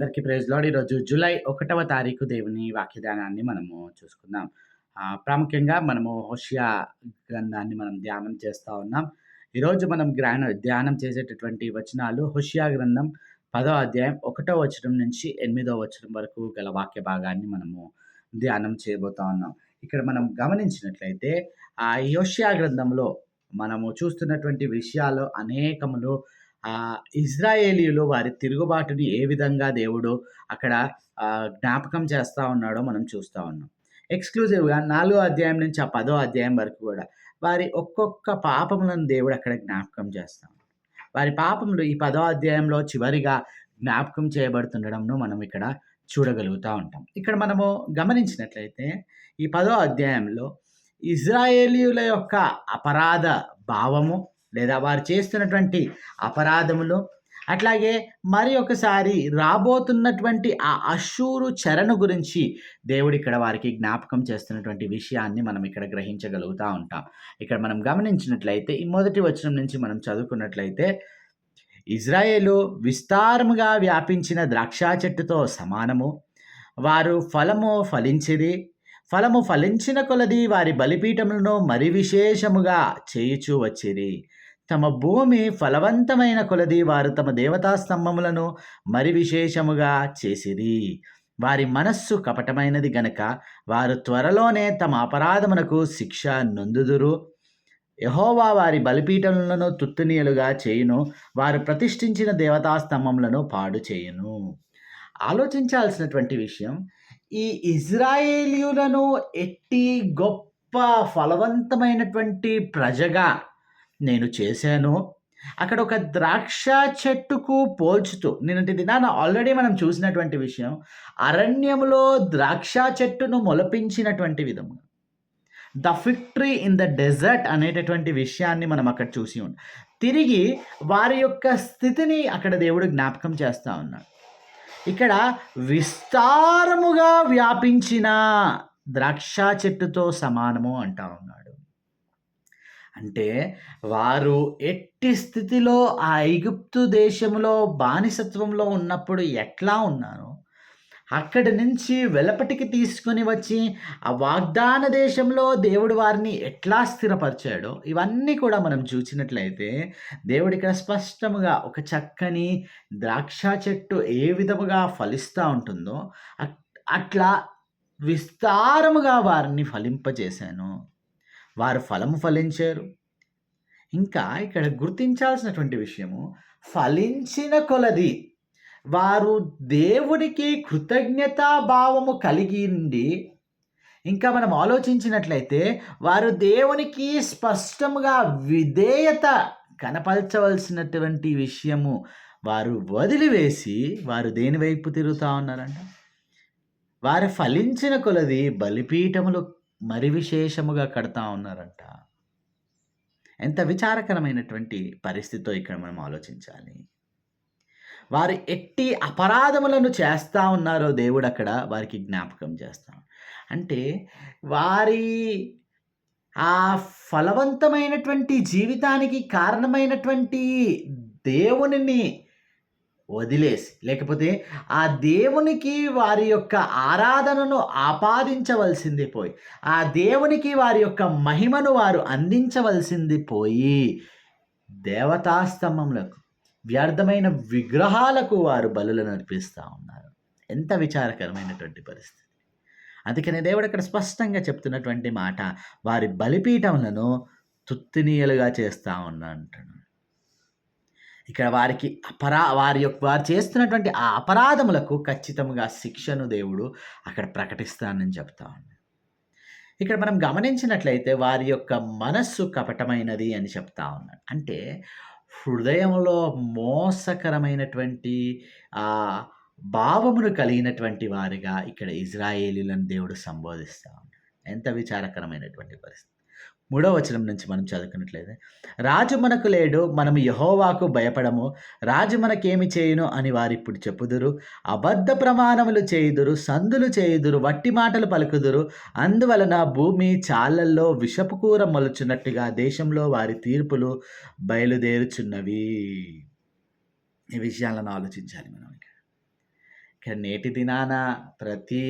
అందరికీ ప్రైజ్లో ఈరోజు జూలై ఒకటవ తారీఖు దేవుని వాక్యదానాన్ని మనము చూసుకుందాం. ప్రాముఖ్యంగా మనము హోషియా గ్రంథాన్ని మనం ధ్యానం చేస్తూ ఉన్నాం. ఈరోజు మనం గ్రాన ధ్యానం చేసేటటువంటి వచనాలు హోషియా గ్రంథం పదో అధ్యాయం ఒకటో వచనం నుంచి ఎనిమిదో వచనం వరకు గల వాక్య భాగాన్ని మనము ధ్యానం చేయబోతా ఉన్నాం. ఇక్కడ మనం గమనించినట్లయితే ఆ ఈ హోషియా గ్రంథంలో మనము చూస్తున్నటువంటి విషయాలు అనేకములు ఆహ్, ఇజ్రాయేలీయులు వారి తిరుగుబాటుని ఏ విధంగా దేవుడు అక్కడ జ్ఞాపకం చేస్తూ ఉన్నాడో మనం చూస్తూ ఉన్నాం. ఎక్స్‌క్లూజివ్‌గా నాలుగో అధ్యాయం నుంచి ఆ పదో అధ్యాయం వరకు కూడా వారి ఒక్కొక్క పాపములను దేవుడు అక్కడ జ్ఞాపకం చేస్తాం వారి పాపములు ఈ పదో అధ్యాయంలో చివరిగా జ్ఞాపకం చేయబడుతుండడంను మనం ఇక్కడ చూడగలుగుతూ ఉంటాం. ఇక్కడ మనము గమనించినట్లయితే ఈ పదో అధ్యాయంలో ఇజ్రాయేలీయుల యొక్క అపరాధ భావము లేదా వారు చేస్తున్నటువంటి అపరాధములు అట్లాగే మరి ఒకసారి రాబోతున్నటువంటి ఆ అశూరు చరణు గురించి దేవుడు ఇక్కడ వారికి జ్ఞాపకం చేస్తున్నటువంటి విషయాన్ని మనం ఇక్కడ గ్రహించగలుగుతా ఉంటాం. ఇక్కడ మనం గమనించినట్లయితే ఈ మొదటి వచనం నుంచి మనం చదువుకున్నట్లయితే ఇజ్రాయేలు విస్తారముగా వ్యాపించిన ద్రాక్ష చెట్టుతో సమానము. వారు ఫలము ఫలించిది ఫలము ఫలించిన కొలది వారి బలిపీఠములను మరి విశేషముగా చేయుచూ వచ్చిరి. తమ భూమి ఫలవంతమైన కొలది వారు తమ దేవతా స్తంభములను మరి విశేషముగా చేసిరి. వారి మనస్సు కపటమైనది గనక వారు త్వరలోనే తమ అపరాధమునకు శిక్ష నొందుదురు. యహోవా వారి బలిపీఠములను తుత్తునీయులుగా చేయును. వారు ప్రతిష్ఠించిన దేవతా స్తంభములను పాడు చేయును. ఆలోచించాల్సినటువంటి విషయం ఈ ఇజ్రాయేలీయులను ఎట్టి గొప్ప ఫలవంతమైనటువంటి ప్రజగా నేను చేశాను. అక్కడ ఒక ద్రాక్ష చెట్టుకు పోల్చుతూ నేనంటే దినాన ఆల్రెడీ మనం చూసినటువంటి విషయం అరణ్యంలో ద్రాక్ష చెట్టును మొలపించినటువంటి విధము. The victory in the desert అనేటటువంటి విషయాన్ని మనం అక్కడ చూసి ఉన్నాం. తిరిగి వారి యొక్క స్థితిని అక్కడ దేవుడు జ్ఞాపకం చేస్తూ ఉన్నాడు. ఇక్కడ విస్తారముగా వ్యాపించిన ద్రాక్ష చెట్టుతో సమానము అంటా ఉన్నాడు. అంటే వారు ఎట్టి స్థితిలో ఆ ఐగుప్తు దేశంలో బానిసత్వంలో ఉన్నప్పుడు ఎట్లా ఉన్నారో అక్కడి నుంచి వెలపటికి తీసుకొని వచ్చి ఆ వాగ్దాన దేశంలో దేవుడు వారిని ఎట్లా స్థిరపరిచాడో ఇవన్నీ కూడా మనం చూసినట్లయితే దేవుడు ఇక్కడ స్పష్టముగా ఒక చక్కని ద్రాక్ష చెట్టు ఏ విధముగా ఫలిస్తూ ఉంటుందో అట్ అట్లా విస్తారముగా వారిని ఫలింపజేశాను. వారు ఫలము ఫలించారు. ఇంకా ఇక్కడ గుర్తించాల్సినటువంటి విషయము ఫలించిన కొలది వారు దేవునికి కృతజ్ఞతా భావము కలిగి ఉండి ఇంకా మనం ఆలోచించినట్లయితే వారు దేవునికి స్పష్టముగా విధేయత కనపరచవలసినటువంటి విషయము వారు వదిలివేసి వారు దేని వైపు తిరుగుతూ ఉన్నారంట? వారు ఫలించిన కొలది బలిపీఠములు మరి విశేషముగా కడతా ఉన్నారంట. ఎంత విచారకరమైనటువంటి పరిస్థితితో ఇక్కడ మనం ఆలోచించాలి. వారు ఎట్టి అపరాధములను చేస్తూ ఉన్నారో దేవుడు అక్కడ వారికి జ్ఞాపకం చేస్తాం అంటే వారి ఆ ఫలవంతమైనటువంటి జీవితానికి కారణమైనటువంటి దేవునిని వదిలేసి లేకపోతే ఆ దేవునికి వారి యొక్క ఆరాధనను ఆపాదించవలసింది పోయి ఆ దేవునికి వారి యొక్క మహిమను వారు అందించవలసింది పోయి దేవతాస్తంభములకు వ్యర్థమైన విగ్రహాలకు వారు బలులను అర్పిస్తూ ఉన్నారు. ఎంత విచారకరమైనటువంటి పరిస్థితి. అందుకనే దేవుడు అక్కడ స్పష్టంగా చెప్తున్నటువంటి మాట వారి బలిపీఠములను తుత్తునియలుగా చేస్తూ ఉన్నా అంటున్నాడు. ఇక్కడ వారికి అపరా వారి యొక్క వారు చేస్తున్నటువంటి ఆ అపరాధములకు ఖచ్చితంగా శిక్షను దేవుడు అక్కడ ప్రకటిస్తానని చెప్తా ఉన్నాడు. ఇక్కడ మనం గమనించినట్లయితే వారి యొక్క మనస్సు కపటమైనది అని చెప్తా ఉన్నాడు. అంటే హృదయంలో మోసకరమైనటువంటి భావమును కలిగినటువంటి వారిగా ఇక్కడ ఇజ్రాయేలీలను దేవుడు సంబోధిస్తా ఉన్నాడు. ఎంత విచారకరమైనటువంటి పరిస్థితి. మూడో వచనం నుంచి మనం చదువుకున్నట్లయితే రాజు మనకు లేడు మనం యహోవాకు భయపడము. రాజు మనకేమి చేయును అని వారిప్పుడు చెప్పుదురు. అబద్ధ ప్రమాణములు చేయుదురు సందులు చేయుదురు వట్టి మాటలు పలుకుదురు. అందువలన భూమి చాలల్లో విషపు కూర మొలుచున్నట్టుగా దేశంలో వారి తీర్పులు బయలుదేరుచున్నవి. ఈ విషయాలను ఆలోచించాలి మనం. ఇక్కడ నేటి దినాన ప్రతి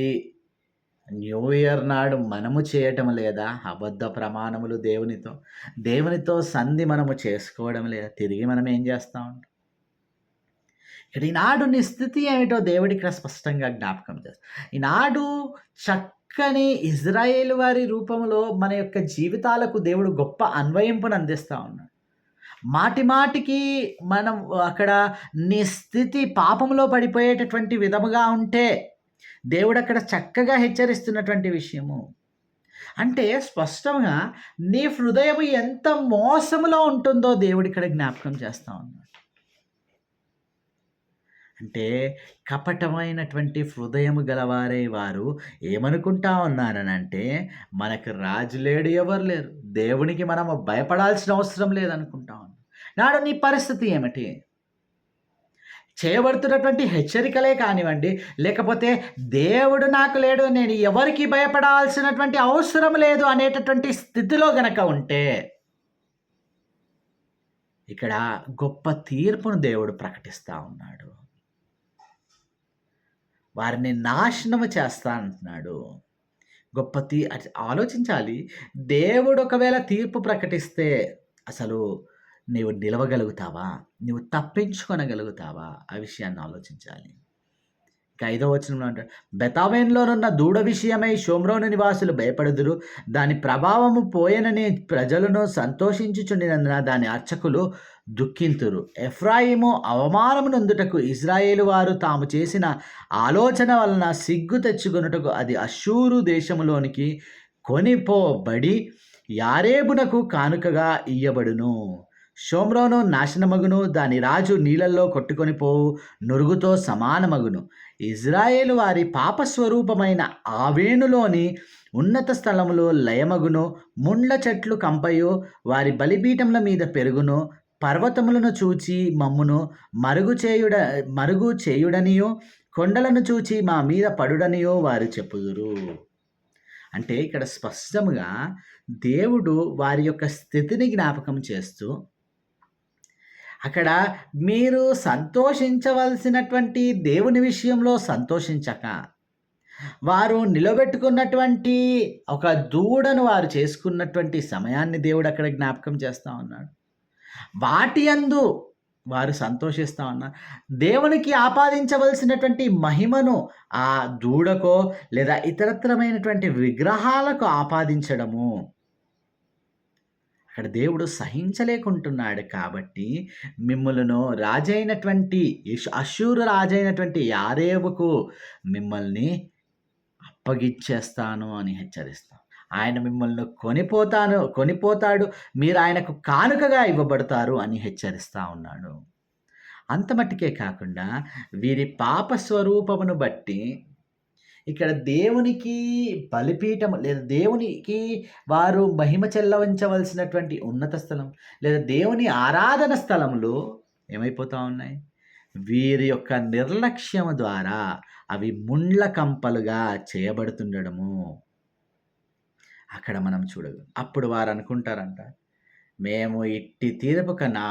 న్యూ ఇయర్ నాడు మనము చేయటం లేదా? అబద్ధ ప్రమాణములు దేవునితో దేవునితో సంధి మనము చేసుకోవడం లేదా? తిరిగి మనం ఏం చేస్తూ ఉంటాం? ఇక్కడ ఈనాడు నీ స్థితి ఏమిటో దేవుడి ఇక్కడ స్పష్టంగా జ్ఞాపకం చేస్తాం. ఈనాడు చక్కని ఇజ్రాయేల్ వారి రూపంలో మన యొక్క జీవితాలకు దేవుడు గొప్ప అన్వయింపును అందిస్తూ ఉన్నాడు. మాటి మాటికి మనం అక్కడ నీ స్థితి పాపంలో పడిపోయేటటువంటి విధముగా ఉంటే దేవుడు అక్కడ చక్కగా హెచ్చరిస్తున్నటువంటి విషయము. అంటే స్పష్టంగా నీ హృదయం ఎంత మోసములో ఉంటుందో దేవుడు ఇక్కడ జ్ఞాపకం చేస్తా ఉన్నాడు. అంటే కపటమైనటువంటి హృదయము గలవారే వారు ఏమనుకుంటా ఉన్నారనంటే మనకు రాజు లేడు ఎవరు లేరు. దేవునికి మనం భయపడాల్సిన అవసరం లేదనుకుంటా ఉన్నాం. నాడు నీ పరిస్థితి ఏమిటి? చేయబడుతున్నటువంటి హెచ్చరికలే కానివ్వండి లేకపోతే దేవుడు నాకు లేడు నేను ఎవరికి భయపడాల్సినటువంటి అవసరం లేదు అనేటటువంటి స్థితిలో గనక ఉంటే ఇక్కడ గొప్ప తీర్పును దేవుడు ప్రకటిస్తూ ఉన్నాడు. వారిని నాశనము చేస్తా అంటున్నాడు. గొప్ప తీ ఆలోచించాలి. దేవుడు ఒకవేళ తీర్పు ప్రకటిస్తే అసలు నీవు నిలవగలుగుతావా? నువ్వు తప్పించుకొనగలుగుతావా? ఆ విషయాన్ని ఆలోచించాలి. ఇక ఐదో వచనంలో అంటాడు బెతావేన్లోనున్న దూడ విషయమై షోమ్రోను నివాసులు భయపడుదురు. దాని ప్రభావము పోయనని ప్రజలను సంతోషించుచుండినందున దాని అర్చకులు దుఃఖింతురు. ఎఫ్రాయిము అవమానమునందుటకు ఇజ్రాయేలు వారు తాము చేసిన ఆలోచన వలన సిగ్గు తెచ్చుకొనుటకు అది అశూరు దేశములోనికి కొనిపోబడి యారేబునకు కానుకగా ఇయ్యబడును. షోమ్రోను నాశనమగును దాని రాజు నీళ్ళల్లో కొట్టుకొని పోవు నురుగుతో సమానమగును. ఇజ్రాయేలు వారి పాపస్వరూపమైన ఆవేణులోని ఉన్నత స్థలములో లయమగును ముండ్ల చెట్లు కంపయు వారి బలిపీఠముల మీద పెరుగును పర్వతములను చూచి మమ్మును మరుగు చేయుడ మరుగు చేయుడనియో కొండలను చూచి మా మీద పడుడనియో వారు చెప్పుదురు. అంటే ఇక్కడ స్పష్టముగా దేవుడు వారి యొక్క స్థితిని జ్ఞాపకం చేస్తూ అక్కడ మీరు సంతోషించవలసినటువంటి దేవుని విషయంలో సంతోషించక. వారు నిలబెట్టుకున్నటువంటి ఒక దూడను వారు చేసుకున్నటువంటి సమయాన్ని దేవుడు అక్కడ జ్ఞాపకం చేస్తూ ఉన్నాడు. వాటి అందు వారు సంతోషిస్తూ ఉన్నారు. దేవునికి ఆపాదించవలసినటువంటి మహిమను ఆ దూడకో లేదా ఇతరత్రమైనటువంటి విగ్రహాలకు ఆపాదించడము అక్కడ దేవుడు సహించలేకుంటున్నాడు కాబట్టి మిమ్మలను రాజైనటువంటి అశూరు రాజైనటువంటి యారేవుకు మిమ్మల్ని అప్పగిచ్చేస్తాను అని హెచ్చరిస్తాం. ఆయన మిమ్మల్ని కొనిపోతాను కొనిపోతాడు మీరు ఆయనకు కానుకగా ఇవ్వబడతారు అని హెచ్చరిస్తూ ఉన్నాడు. అంత మట్టుకే కాకుండా వీరి పాప స్వరూపమును బట్టి ఇక్కడ దేవునికి బలిపీఠం లేదా దేవునికి వారు మహిమ చెల్లవించవలసినటువంటి ఉన్నత స్థలం లేదా దేవుని ఆరాధన స్థలంలో ఏమైపోతూ ఉన్నాయి? వీరి యొక్క నిర్లక్ష్యం ద్వారా అవి ముండ్ల కంపలుగా చేయబడుతుండడము. అక్కడ మనం చూడదు అప్పుడు వారు అనుకుంటారంట మేము ఇట్టి తీరపు కన్నా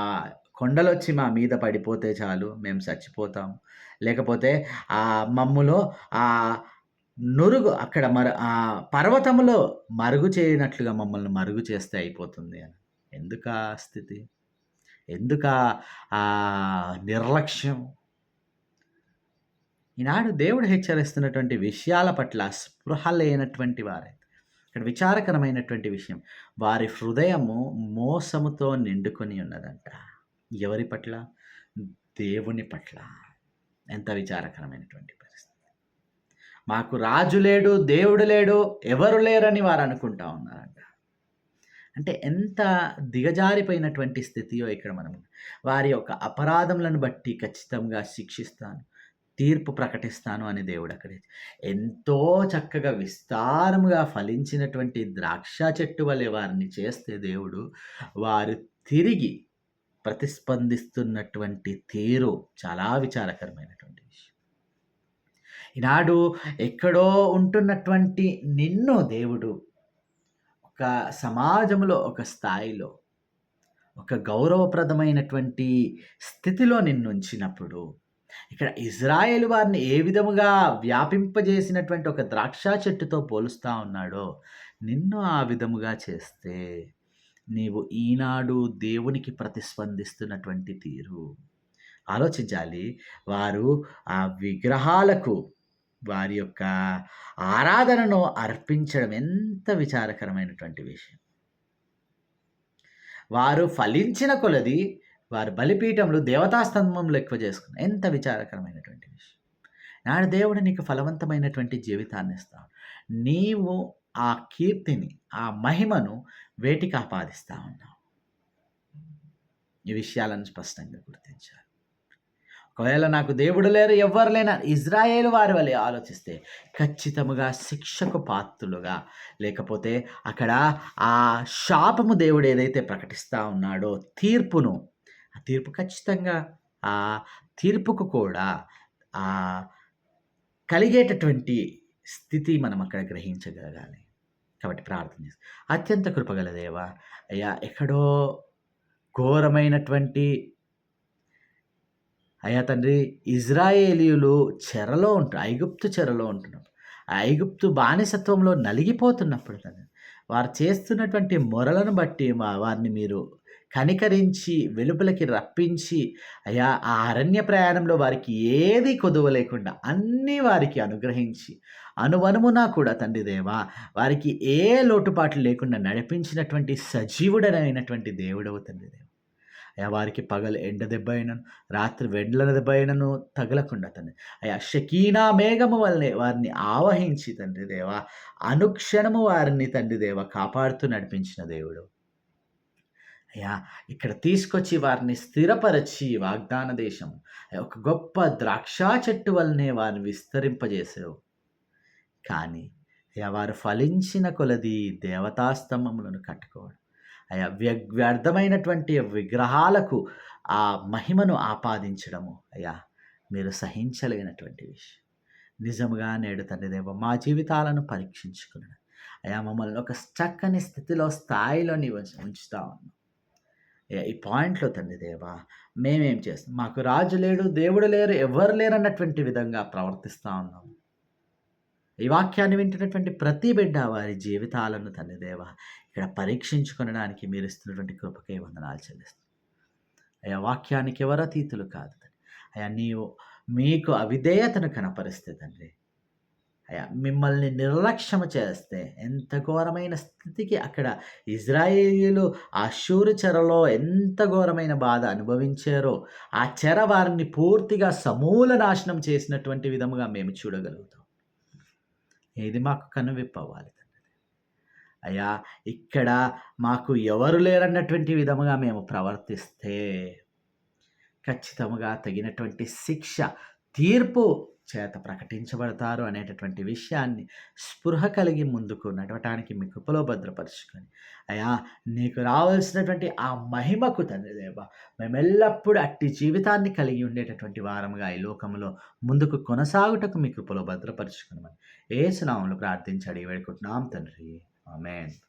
కొండలొచ్చి మా మీద పడిపోతే చాలు మేము చచ్చిపోతాం. లేకపోతే ఆ మమ్ములో ఆ నురుగు అక్కడ మరి ఆ పర్వతములో మరుగు చేయనట్లుగా మమ్మల్ని మరుగు చేస్తే అయిపోతుంది అని. ఎందుక స్థితి? ఎందుక ఆ నిర్లక్ష్యం? ఈనాడు దేవుడు హెచ్చరిస్తున్నటువంటి విషయాల పట్ల స్పృహ లేనటువంటి వారే. ఇక్కడ విచారకరమైనటువంటి విషయం. వారి హృదయము మోసముతో నిండుకొని ఉన్నదంట. ఎవరి పట్ల? దేవుని పట్ల. ఎంత విచారకరమైనటువంటి మాకు రాజు లేడు దేవుడు లేడు ఎవరు లేరని వారు అనుకుంటా ఉన్నారంట. అంటే ఎంత దిగజారిపోయినటువంటి స్థితియో ఇక్కడ మనం వారి యొక్క అపరాధములను బట్టి ఖచ్చితంగా శిక్షిస్తాను తీర్పు ప్రకటిస్తాను అని దేవుడు అక్కడ ఎంతో చక్కగా విస్తారముగా ఫలించినటువంటి ద్రాక్ష చెట్టు వలె వారిని చేస్తే దేవుడు వారు తిరిగి ప్రతిస్పందిస్తున్నటువంటి తీరు చాలా విచారకరమైనటువంటి విషయం. ఈనాడు ఎక్కడో ఉంటున్నటువంటి నిన్ను దేవుడు ఒక సమాజంలో ఒక స్థాయిలో ఒక గౌరవప్రదమైనటువంటి స్థితిలో నిన్ను ఉంచినప్పుడు ఇక్కడ ఇజ్రాయెల్ వారిని ఏ విధముగా వ్యాపింపజేసినటువంటి ఒక ద్రాక్ష చెట్టుతో పోలుస్తా ఉన్నాడో, నిన్ను ఆ విధముగా చేస్తే, నీవు ఈనాడు దేవునికి ప్రతిస్పందిస్తున్నటువంటి తీరు. ఆలోచించాలి. వారు ఆ విగ్రహాలకు వారి యొక్క ఆరాధనను అర్పించడం ఎంత విచారకరమైనటువంటి విషయం. వారు ఫలించిన కొలది వారు బలిపీఠంలో దేవతా స్తంభంలో ఎక్కువ చేసుకున్నారు. ఎంత విచారకరమైనటువంటి విషయం. నాడు దేవుడు నీకు ఫలవంతమైనటువంటి జీవితాన్ని ఇస్తావు నీవు ఆ కీర్తిని, ఆ మహిమను వేటికి ఆపాదిస్తా ఉన్నావు? ఈ విషయాలను స్పష్టంగా గుర్తించాలి. ఒకవేళ నాకు దేవుడు లేరు, ఎవ్వరు లేన ఇజ్రాయేల్ వారి వలె ఆలోచిస్తే ఖచ్చితముగా శిక్షకు పాత్రులుగా లేకపోతే అక్కడ ఆ శాపము దేవుడు ఏదైతే ప్రకటిస్తూ ఉన్నాడో తీర్పును, ఆ తీర్పు ఖచ్చితంగా ఆ తీర్పుకు కూడా ఆ కలిగేటటువంటి స్థితి మనం అక్కడ గ్రహించగలగాలి. కాబట్టి ప్రార్థన చేసి అత్యంత కృపగల దేవ అయ్యా ఎక్కడో ఘోరమైనటువంటి అయ్యా తండ్రి ఇజ్రాయేలీయులు చెరలో ఉంటారు ఐగుప్తు చెరలో ఉంటున్నప్పుడు, ఐగుప్తు బానిసత్వంలో నలిగిపోతున్నప్పుడు తండ్రి, వారు చేస్తున్నటువంటి మొరలను బట్టి మా వారిని మీరు కనికరించి వెలుపలకి రప్పించి, అయ్యా ఆ అరణ్య ప్రయాణంలో వారికి ఏది కొదువ లేకుండా అన్నీ వారికి అనుగ్రహించి, అనువనువునా కూడా తండ్రి దేవా! వారికి ఏ లోటుపాట్లు లేకుండా నడిపించినటువంటి సజీవుడనైనటువంటి దేవుడవు తండ్రి దేవ వారికి పగలు ఎండ దెబ్బ అయినను, రాత్రి వెండ్ల దెబ్బ అయినను తగలకుండా తండ్రి. అయ్యా షకీనా మేఘము వలె వారిని ఆవహించి తండ్రి దేవా! అనుక్షణము వారిని తండ్రి దేవ కాపాడుతూ నడిపించిన దేవుడు. అయ్యా ఇక్కడ తీసుకొచ్చి వారిని స్థిరపరచి వాగ్దాన దేశం ఒక గొప్ప ద్రాక్ష చెట్టు వలనే వారిని విస్తరింపజేసావు. కానీ అయ్యా వారు ఫలించిన కొలది దేవతాస్తంభములను కట్టుకోవడం. అయ్యా వ్యర్థమైనటువంటి విగ్రహాలకు ఆ మహిమను ఆపాదించడము అయ్యా మీరు సహించలేనటువంటి విషయం. నిజముగా నేడు తండ్రిదేవా మా జీవితాలను పరీక్షించుకుని అయ్యా మమ్మల్ని ఒక చక్కని స్థితిలో, స్థాయిలో నీవు ఉంచుతా ఉన్నావు. ఈ పాయింట్‌లో తండ్రి దేవా! మేమేం చేస్తాం? మాకు రాజు లేడు, దేవుడు లేరు, ఎవ్వరు లేరన్నటువంటి విధంగా ప్రవర్తిస్తూ ఉన్నాము. ఈ వాక్యాన్ని వింటున్నటువంటి ప్రతి బిడ్డ వారి జీవితాలను తండ్రి దేవా! ఇక్కడ పరీక్షించుకొనడానికి మీరిస్తున్నటువంటి కృపకే వందనాలు చెల్లిస్తున్నాం. అయ్యా వాక్యానికి ఎవరు అతీతులు కాదు అయ్యా నీవు మీకు అవిధేయతను కనపరిస్తే తండ్రి. అయ్యా మిమ్మల్ని నిర్లక్ష్యము చేస్తే ఎంత ఘోరమైన స్థితికి అక్కడ ఇజ్రాయేలీలు ఆ అష్షూరు చెరలో ఎంత ఘోరమైన బాధ అనుభవించారో, ఆ చెర వారిని పూర్తిగా సమూల నాశనం చేసినటువంటి విధముగా మేము చూడగలుగుతాం. ఏది మాకు కనువిప్పవ్వాలి అయ్యా ఇక్కడ మాకు ఎవరు లేరన్నటువంటి విధముగా మేము ప్రవర్తిస్తే ఖచ్చితముగా తగినటువంటి శిక్ష, తీర్పు చేత ప్రకటించబడతారు అనేటటువంటి విషయాన్ని స్పృహ కలిగి ముందుకు నడవటానికి మీ కృపలో భద్రపరుచుకొని, అయ్యా నీకు రావాల్సినటువంటి ఆ మహిమకు తండ్రి దేవ మేమెల్లప్పుడూ అట్టి జీవితాన్ని కలిగి ఉండేటటువంటి వారముగా ఈ లోకములో ముందుకు కొనసాగుటకు మీ కృపలో భద్రపరుచుకున్నామని ఏ సునామంలో ప్రార్థించాడు వేడుకుంటున్నాం తండ్రి. ఆమేన్.